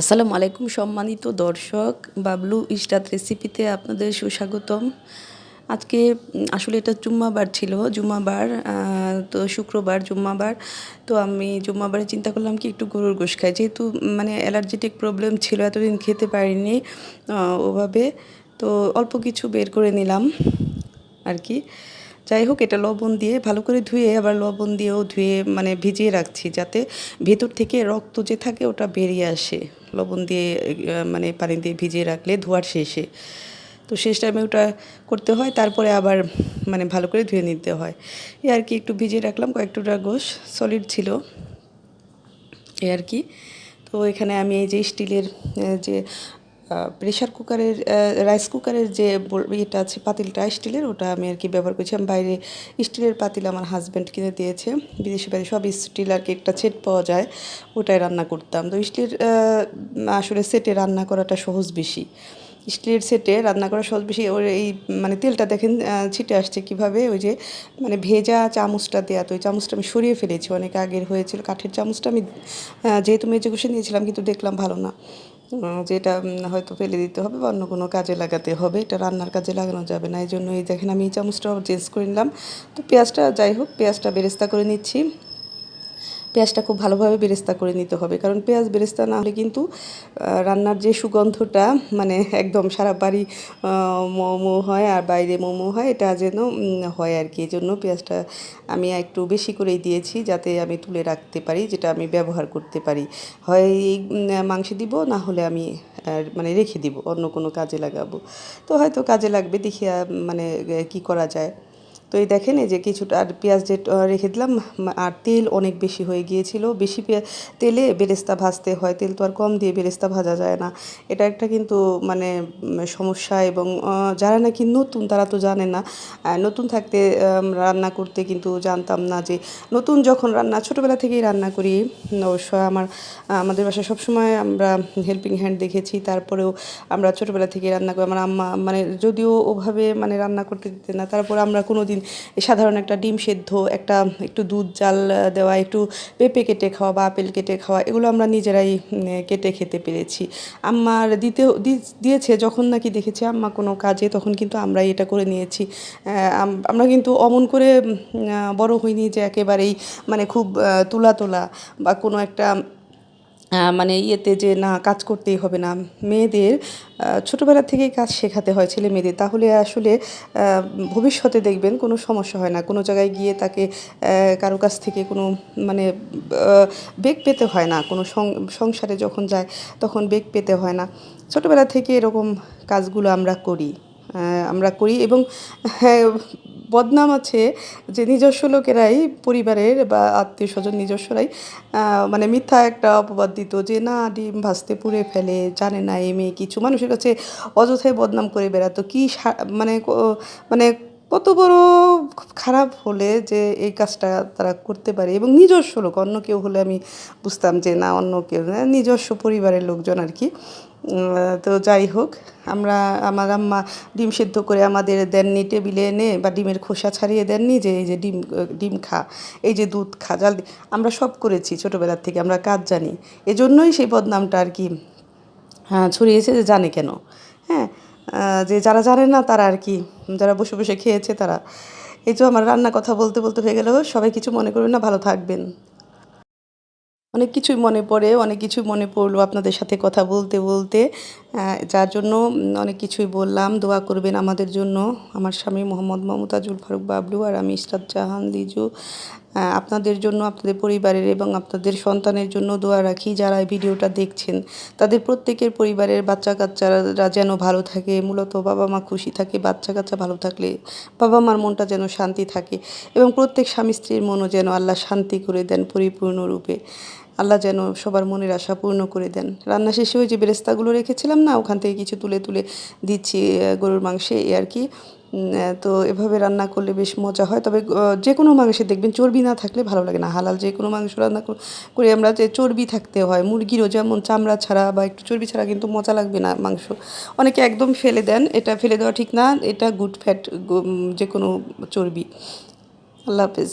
আসসালামু আলাইকুম সম্মানিত দর্শক বাবলু ইস্টাত রেসিপিতে আপনাদের সুস্বাগতম। আজকে আসলে এটা জুম্মাবার ছিল, জুম্মাবার তো শুক্রবার জুম্মাবার। তো আমি জুম্মাবারে চিন্তা করলাম কি একটু গরুর গোশ খাই। যেহেতু মানে অ্যালার্জেটিক প্রবলেম ছিল, এতদিন খেতে পারিনি ওভাবে। তো অল্প কিছু বের করে নিলাম আর কি। যাই হোক, এটা লবণ দিয়ে ভালো করে ধুয়ে, আবার লবণ দিয়েও ধুয়ে মানে ভিজিয়ে রাখছি যাতে ভেতর থেকে রক্ত যে থাকে ওটা বেরিয়ে আসে। লবণ দিয়ে মানে পানি দিয়ে ভিজিয়ে রাখলে ধোয়ার শেষে। তো শেষ টাইমে ওটা করতে হয়, তারপরে আবার মানে ভালো করে ধুয়ে নিতে হয়। এ আর কি একটু ভিজিয়ে রাখলাম, কয়েকটা গোশ সলিড ছিল। এ আর কি। তো এখানে আমি এই যে স্টিলের যে প্রেশার কুকারের রাইস কুকারের যে ইয়েটা আছে, পাতিলটা, স্টিলের, ওটা আমি আর কি ব্যবহার করছি। আমি বাইরে স্টিলের পাতিল আমার হাজব্যান্ড কিনে দিয়েছে। বিদেশি বাইরে সব স্টিল আর কি একটা সেট পাওয়া যায়, ওটাই রান্না করতাম। তো স্টিলের আসলে সেটে রান্না করাটা সহজ বেশি। স্টিলের সেটে রান্না করা সহজ বেশি। ওর এই মানে তেলটা দেখেন ছিটে আসছে কীভাবে? ওই যে মানে ভেজা চামচটা দেওয়া তো ওই চামচটা আমি সরিয়ে ফেলেছি। অনেক আগের হয়েছিল কাঠের চামচটা। আমি যেহেতু মেজে কষে নিয়েছিলাম, কিন্তু দেখলাম ভালো না। যেটা হয়তো ফেলে দিতে হবে বা অন্য কোনো কাজে লাগাতে হবে, এটা রান্নার কাজে লাগানো যাবে না। এই জন্য এই দেখেন আমি এই চামচটা চেঞ্জ করে নিলাম। তো পেঁয়াজটা, যাই হোক, পেঁয়াজটা বেরেস্তা করে নিচ্ছি। পেঁয়াজটা খুব ভালোভাবে বেরেস্তা করে নিতে হবে। কারণ পেঁয়াজ বেরেস্তা না হলে কিন্তু রান্নার যে সুগন্ধটা মানে একদম সারা বাড়ি মোমো হয় আর বাইরে মোমো হয়, এটা যেন হয় আর কি এই জন্য পেঁয়াজটা আমি একটু বেশি করেই দিয়েছি যাতে আমি তুলে রাখতে পারি, যেটা আমি ব্যবহার করতে পারি। হয় এই মাংসে দিব, না হলে আমি মানে রেখে দিব, অন্য কোনো কাজে লাগাবো। তো হয়তো কাজে লাগবে, দেখি মানে কি করা যায়। তো এই দেখেন, এই যে কিছুটা আর পেঁয়াজ যে রেখে দিলাম আর তেল অনেক বেশি হয়ে গিয়েছিল। বেশি তেলে বেরেস্তা ভাজতে হয়, তেল তো আর কম দিয়ে বেরেস্তা ভাজা যায় না। এটা একটা কিন্তু মানে সমস্যা এবং যারা নাকি নতুন, তারা তো জানে না। নতুন থাকতে রান্না করতে কিন্তু জানতাম না যে, নতুন যখন রান্না, ছোটোবেলা থেকেই রান্না করি। অবশ্য আমার, আমাদের বাসায় সবসময় আমরা হেল্পিং হ্যান্ড দেখেছি, তারপরেও আমরা ছোটোবেলা থেকেই রান্না করি। আমার আম্মা মানে যদিও ওভাবে মানে রান্না করতে দিতেন না, তারপর আমরা কোনো দিন সাধারণ একটা ডিম সেদ্ধ, একটা একটু দুধ জাল দেওয়া, একটু পেঁপে কেটে খাওয়া বা আপেল কেটে খাওয়া, এগুলো আমরা নিজেরাই কেটে খেতে পেরেছি। আম্মার দিতেও, দি- দিয়েছে, যখন নাকি দেখেছি আম্মা কোনো কাজে, তখন কিন্তু আমরাই এটা করে নিয়েছি। আম- আমরা কিন্তু অমন করে বড় হইনি যে একেবারেই মানে খুব তুলা তোলা বা কোনো একটা মানে ইয়েতে যে না, কাজ করতেই হবে না। মেয়েদের ছোটোবেলা থেকেই কাজ শেখাতে হয় ছেলে মেয়েদের তাহলে আসলে ভবিষ্যতে দেখবেন কোনো সমস্যা হয় না। কোনো জায়গায় গিয়ে তাকে কারও কাছ থেকে কোনো মানে বেগ পেতে হয় না। কোনো সংসারে যখন যায়, তখন বেগ পেতে হয় না। ছোটোবেলা থেকে এরকম কাজগুলো আমরা করি। আমরা করি এবং হ্যাঁ বদনাম আছে যে নিজস্ব লোকেরাই পরিবারের বা আত্মীয় স্বজন নিজস্বরাই মানে মিথ্যা একটা অপবাদ দিত যে না, ডিম ভাজতে পুড়ে ফেলে, জানে না এই মেয়ে কিছু। মানুষের কাছে অযথায় বদনাম করে বেড়াতো। কি মানে মানে কত বড় খারাপ হলে যে এই কাজটা তারা করতে পারে। এবং নিজস্ব লোক, অন্য কেউ হলে আমি বুঝতাম যে না, অন্য কেউ নিজস্ব পরিবারের লোকজন আর কি। তো যাই হোক, আমরা, আমার আম্মা ডিম সেদ্ধ করে আমাদের দেননি টেবিলে এনে বা ডিমের খোসা ছাড়িয়ে দেননি যে এই যে ডিম ডিম খা, এই যে দুধ খা জাল আমরা সব করেছি ছোটোবেলার থেকে, আমরা কাজ জানি। এজন্যই সেই বদনামটা আর কি হ্যাঁ ছড়িয়েছে যে জানে কেন? হ্যাঁ যে যারা জানে না তারা আর কি, যারা বসে বসে খেয়েছে তারা। এই তো আমার রান্না কথা বলতে বলতে হয়ে গেল, সবাই কিছু মনে করবেন না, ভালো থাকবেন। অনেক কিছুই মনে পড়ে, অনেক কিছুই মনে পড়ল আপনাদের সাথে কথা বলতে বলতে। যার জন্য অনেক কিছুই বললাম। দোয়া করবেন আমাদের জন্য। আমার স্বামী মোহাম্মদ মমতাজুল ফারুক বাবলু আর আমি ইসরাত জাহান লিজু। আপনাদের জন্য, আপনাদের পরিবারের এবং আপনাদের সন্তানের জন্য দোয়া রাখি। যারা এই ভিডিওটা দেখছেন, তাদের প্রত্যেকের পরিবারের বাচ্চা কাচ্চারা যেন ভালো থাকে। মূলত বাবা মা খুশি থাকে বাচ্চা কাচ্চা ভালো থাকলে বাবা মার মনটা যেন শান্তি থাকে এবং প্রত্যেক স্বামী স্ত্রীর মনও যেন আল্লাহ শান্তি করে দেন পরিপূর্ণরূপে। আল্লাহ যেন সবার মনের আশা পূর্ণ করে দেন। রান্না শেষে ওই যে বেরেস্তাগুলো রেখেছিলাম না, ওখান থেকে কিছু তুলে তুলে দিচ্ছি গরুর মাংসে, এই আর কি। তো এভাবে রান্না করলে বেশ মজা হয়। তবে যে কোনো মাংসে দেখবেন চর্বি না থাকলে ভালো লাগে না। হালাল যে কোনো মাংস রান্না করে আমরা যে চর্বি থাকতে হয়, মুরগিরও যেমন চামড়া ছাড়া বা একটু চর্বি ছাড়া কিন্তু মজা লাগবে না মাংস। অনেকে একদম ফেলে দেন, এটা ফেলে দেওয়া ঠিক না, এটা গুড ফ্যাট যে কোনো চর্বি। আল্লাহ হাফেজ।